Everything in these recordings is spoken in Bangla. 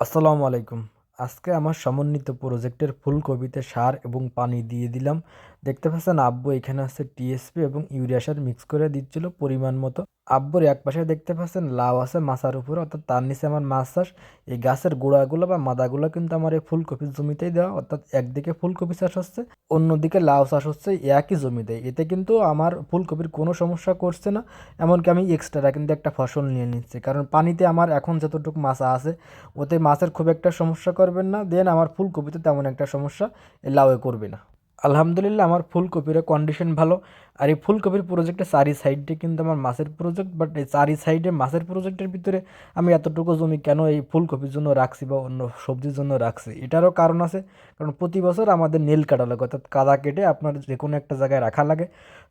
আসসালামু আলাইকুম। আজকে আমার সমন্বিত প্রজেক্টের ফুলকপিতে সার এবং পানি দিয়ে দিলাম। দেখতে পাচ্ছেন আব্বু এখানে আছে টিএসপি এবং ইউরিয়া সার মিক্স করে দিচ্ছিল পরিমাণ মতো। আব্বুর এক পাশে দেখতে পাচ্ছেন লাউ আছে মাছার উপরে, অর্থাৎ তার নিচে আমার মাছ চাষ। এই গাছের গোড়াগুলো বা মাদাগুলো কিন্তু আমার এই ফুলকপির জমিতেই দেওয়া, অর্থাৎ একদিকে ফুলকপি চাষ হচ্ছে, অন্যদিকে লাউ চাষ হচ্ছে একই জমিতে। এতে কিন্তু আমার ফুলকপির কোনো সমস্যা করছে না, এমনকি আমি এক্সট্রা কিন্তু একটা ফসল নিয়ে নিচ্ছি। কারণ পানিতে আমার এখন যতটুকু মাছা আছে, ওতে মাছের খুব একটা সমস্যা করবেন না, দেন আমার ফুলকপিতে তেমন একটা সমস্যা লাউয়ে করবে না। আলহামদুলিল্লাহ আমার ফুলকপির কন্ডিশন ভালো। আর এই ফুলকপির প্রজেক্টে চারি সাইডে কিন্তু আমার মাছের প্রজেক্ট বাট এই চারি সাইডে মাছের প্রজেক্টের ভিতরে আমি এতটুকু জমি কেন এই ফুলকপির জন্য রাখছি বা অন্য সবজির জন্য রাখছি? এটারও কারণ আছে। কারণ প্রতি বছর আমাদের নীল কাটা লাগে অর্থাৎ কাদা কেটে আপনার যে কোনো একটা জায়গায় রাখা লাগে।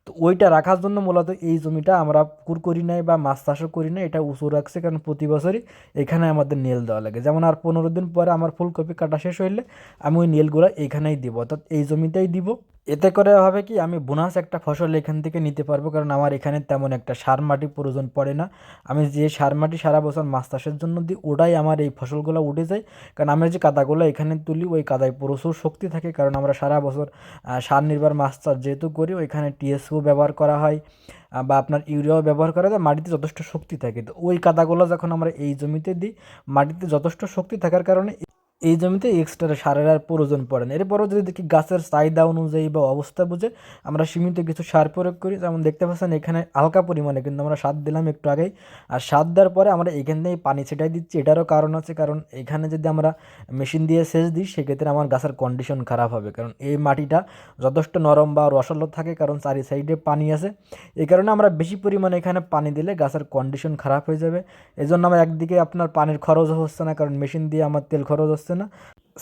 তো ওইটা রাখার জন্য মূলত এই জমিটা আমরা পুকুর করি নাই বা মাছ চাষও করি না এটা উঁচু রাখছে কারণ প্রতি বছরই এখানে আমাদের নেল দেওয়া লাগে। যেমন আর পনেরো দিন পরে আমার ফুলকপি কাটা শেষ হইলে আমি ওই নেলগুলো এইখানেই দিব, অর্থাৎ এই জমিতেই দিব। এতে করে হবে কি, আমি বোনাস একটা ফসল এখান থেকে নিতে পারব, কারণ আমার এখানে তেমন একটা সার মাটি প্রয়োজন পড়ে না। আমি যে সার মাটি সারা বছর মাছ চাষের জন্য দিই, ওটাই আমার এই ফসলগুলো উঠে যায়। কারণ আমরা যে কাদাগুলো এখানে তুলি, ওই কাদায় প্রচুর শক্তি থাকে, কারণ আমরা সারা বছর সার নির্ভর মাছ চাষ যেহেতু করি, ওইখানে টিএসও ব্যবহার করা হয় বা আপনার ইউরিয়াও ব্যবহার করা যায়, মাটিতে যথেষ্ট শক্তি থাকে। তো ওই কাদাগুলো যখন আমরা এই জমিতে দিই, মাটিতে যথেষ্ট শক্তি থাকার কারণে এই জমিতে এক্সট্রা সারের আর প্রয়োজন পড়ে না। এরপরও যদি দেখি গাছের চাহিদা অনুযায়ী বা অবস্থা বুঝে আমরা সীমিত কিছু সার প্রয়োগ করি, যেমন দেখতে পাচ্ছেন এখানে হালকা পরিমাণে কিন্তু আমরা সার দিলাম একটু আগেই। আর সার দেওয়ার পরে আমরা এখান থেকে পানি ছেটাই দিচ্ছি, এটারও কারণ আছে। কারণ এখানে যদি আমরা মেশিন দিয়ে সেচ দিই, সেক্ষেত্রে আমার গাছের কন্ডিশন খারাপ হবে। কারণ এই মাটিটা যথেষ্ট নরম বা রসালো থাকে, কারণ চারি সাইডে পানি আছে। এই কারণে আমরা বেশি পরিমাণে এখানে পানি দিলে গাছের কন্ডিশন খারাপ হয়ে যাবে। এই জন্য আমার একদিকে আপনার পানির খরচও হচ্ছে না, কারণ মেশিন দিয়ে আমার তেল খরচ হচ্ছে। না।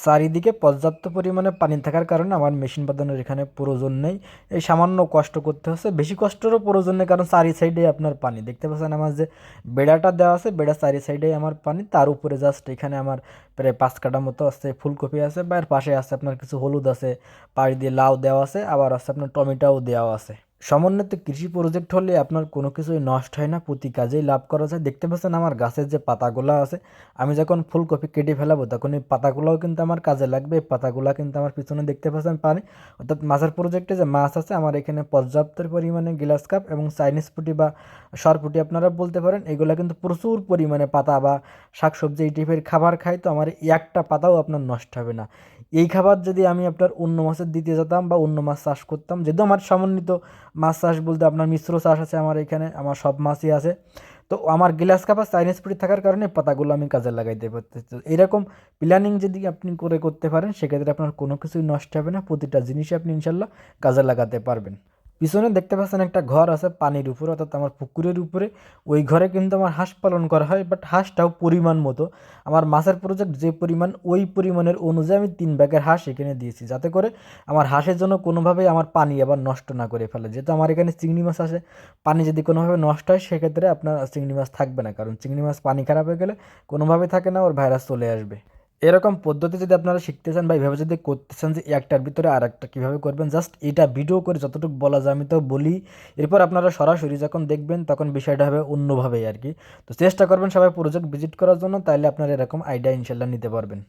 চারিদিকে পর্যাপ্ত পরিমাণে পানি থাকার কারণে আমার মেশিন বাঁধানোর এখানে প্রয়োজন নেই। এই সামান্য কষ্ট করতে হচ্ছে। বেশি কষ্টেরও প্রয়োজন নেই, কারণ চারি সাইডে আপনার পানি। দেখতে পাচ্ছেন আমার যে বেড়াটা দেওয়া আছে, বেড়া চারি সাইডে আমার পানি। তার উপরে জাস্ট এখানে আমার প্রায় পাঁচ কাটা মতো আছে, ফুলকপি আছে, বা এর পাশে আছে আপনার কিছু হলুদ আছে পাড়ি দিয়ে লাউ দেওয়া আছে, আবার আছে আপনার টমেটোও দেওয়া আছে। সমন্বিত কৃষি প্রজেক্ট হলে আপনার কোনো কিছুই নষ্ট হয় না, প্রতি কাজেই লাভ করা যায়। দেখতে পাচ্ছেন আমার গাছের যে পাতাগুলো আছে, আমি যখন ফুলকপি কেটে ফেলাবো, তখন এই পাতাগুলোও কিন্তু আমার কাজে লাগবে। এই পাতাগুলো কিন্তু আমার পিছনে দেখতে পাচ্ছেন পানি। অর্থাৎ মাছের প্রজেক্টে যে মাছ আছে, আমার এখানে পর্যাপ্ত পরিমাণে গ্লাস কাপ এবং চাইনিজ পুটি বা সরপুটি আপনারা বলতে পারেন, এগুলো কিন্তু প্রচুর পরিমাণে পাতা বা শাকসবজি এই টাইপের খাবার খায়, তো আমার একটা পাতাও আপনার নষ্ট হবে না। এই খাবার যদি আমি আপনার অন্য মাছের দিতে যেতাম বা অন্য মাছ চাষ করতাম, যেহেতু আমার সমন্বিত মাছ চাষ বলতে আপনার মিশ্র চাষ আছে আমার এখানে, আমার সব মাছই আছে। তো আমার গ্লাস কাপ আর চাইনিজ পুরি থাকার কারণে পাতাগুলো আমি কাজে লাগাইতে পারতে এরকম প্ল্যানিং যদি আপনি করে করতে পারেন, সেক্ষেত্রে আপনার কোনো কিছুই নষ্ট হবে না, প্রতিটা জিনিসই আপনি ইনশাল্লাহ কাজে লাগাতে পারবেন। পিছনে দেখতে পাচ্ছেন একটা ঘর আছে পানির উপরে, অর্থাৎ আমার পুকুরের উপরে। ওই ঘরে কিন্তু আমার হাঁস পালন করা হয় বাট হাঁসটাও পরিমাণ মতো। আমার মাছের প্রজেক্ট যে পরিমাণ, ওই পরিমাণের অনুযায়ী আমি তিন ব্যাগের হাঁস এখানে দিয়েছি, যাতে করে আমার হাঁসের জন্য কোনোভাবেই আমার পানি আবার নষ্ট না করে ফেলে। যেহেতু আমার এখানে চিংড়ি মাছ আসে পানি যদি কোনোভাবে নষ্ট হয়, সেক্ষেত্রে আপনার চিংড়ি মাছ থাকবে না, কারণ চিংড়ি মাছ পানি খারাপ হয়ে গেলে কোনোভাবে থাকে না, ওর ভাইরাস চলে আসবে। এরকম পদ্ধতি যদি আপনারা শিখতে চান বা এইভাবে যদি করতে চান যে একটার ভিতরে আর একটা কীভাবে করবেন জাস্ট এটা ভিডিও করে যতটুকু বলা যায় আমি তো বলি। এরপর আপনারা সরাসরি যখন দেখবেন, তখন বিষয়টা হবে অন্যভাবেই আর কি তো চেষ্টা করবেন সবাই প্রজেক্ট ভিজিট করার জন্য তাহলে আপনারা এরকম আইডিয়া ইনশাল্লাহ নিতে পারবেন।